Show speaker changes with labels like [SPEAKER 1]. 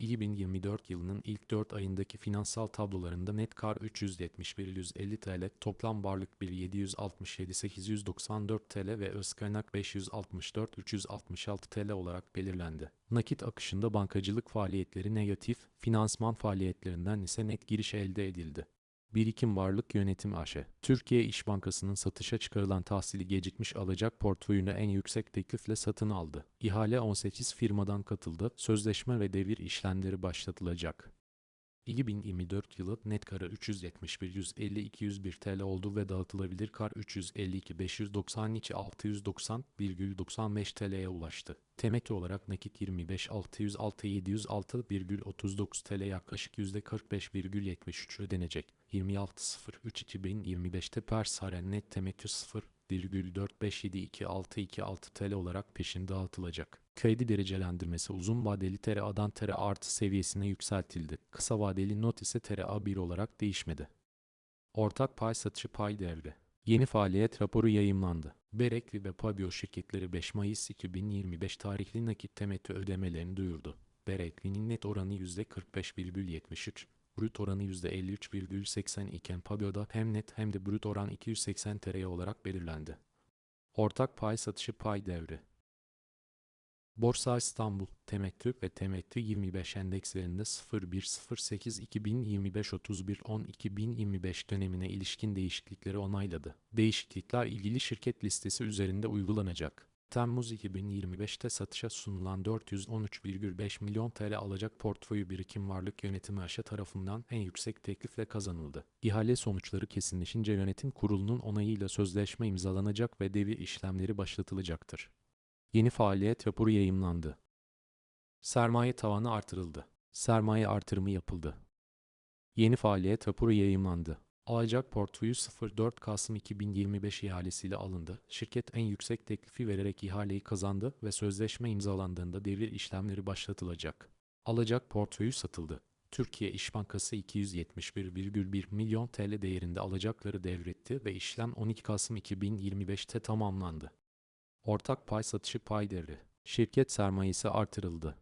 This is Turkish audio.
[SPEAKER 1] 2024 yılının ilk 4 ayındaki finansal tablolarında net kar 371,150 TL, toplam varlık 1,767,894 TL ve öz kaynak 564,366 TL olarak belirlendi. Nakit akışında bankacılık faaliyetleri negatif, finansman faaliyetlerinden ise net giriş elde edildi. Birikim Varlık Yönetimi AŞ. Türkiye İş Bankası'nın satışa çıkarılan tahsili gecikmiş alacak portföyünü en yüksek teklifle satın aldı. İhale 18 firmadan katıldı. Sözleşme ve devir işlemleri başlatılacak. 2024 yılı net karı 371 150 201 TL oldu ve dağıtılabilir kar 352 592 690,95 TL'ye ulaştı. Temet olarak nakit 25 606 706,39 TL yaklaşık %45,73 ödenecek. 26.03.2025'te Pers Haren net temettü 0,4572626 TL olarak peşin dağıtılacak. Kredi derecelendirmesi uzun vadeli TRA'dan TRA artı seviyesine yükseltildi. Kısa vadeli not ise TRA 1 olarak değişmedi. Ortak pay satışı pay devri. Yeni faaliyet raporu yayımlandı. Berekli ve Pabio şirketleri 5 Mayıs 2025 tarihli nakit temettü ödemelerini duyurdu. Berekli'nin net oranı %45,73, brüt oranı %53,80 iken Pabio'da hem net hem de brüt oran 280 TL olarak belirlendi. Ortak pay satışı pay devri. Borsa İstanbul temettü ve temettü 25 endekslerinde 0108 2025 31 10 2025 dönemine ilişkin değişiklikleri onayladı. Değişiklikler ilgili şirket listesi üzerinde uygulanacak. Temmuz 2025'te satışa sunulan 413,5 milyon TL alacak portföyü birikim varlık yönetimi aşı tarafından en yüksek teklifle kazanıldı. İhale sonuçları kesinleşince yönetim kurulunun onayıyla sözleşme imzalanacak ve devir işlemleri başlatılacaktır. Yeni faaliyet raporu yayımlandı. Sermaye tavanı artırıldı. Sermaye artırımı yapıldı. Yeni faaliyet raporu yayımlandı. Alacak portföyü 04 Kasım 2025 ihalesiyle alındı. Şirket en yüksek teklifi vererek ihaleyi kazandı ve sözleşme imzalandığında devir işlemleri başlatılacak. Alacak portföyü satıldı. Türkiye İş Bankası 271,1 milyon TL değerinde alacakları devretti ve işlem 12 Kasım 2025'te tamamlandı. Ortak pay satışı pay devri. Şirket sermayesi artırıldı.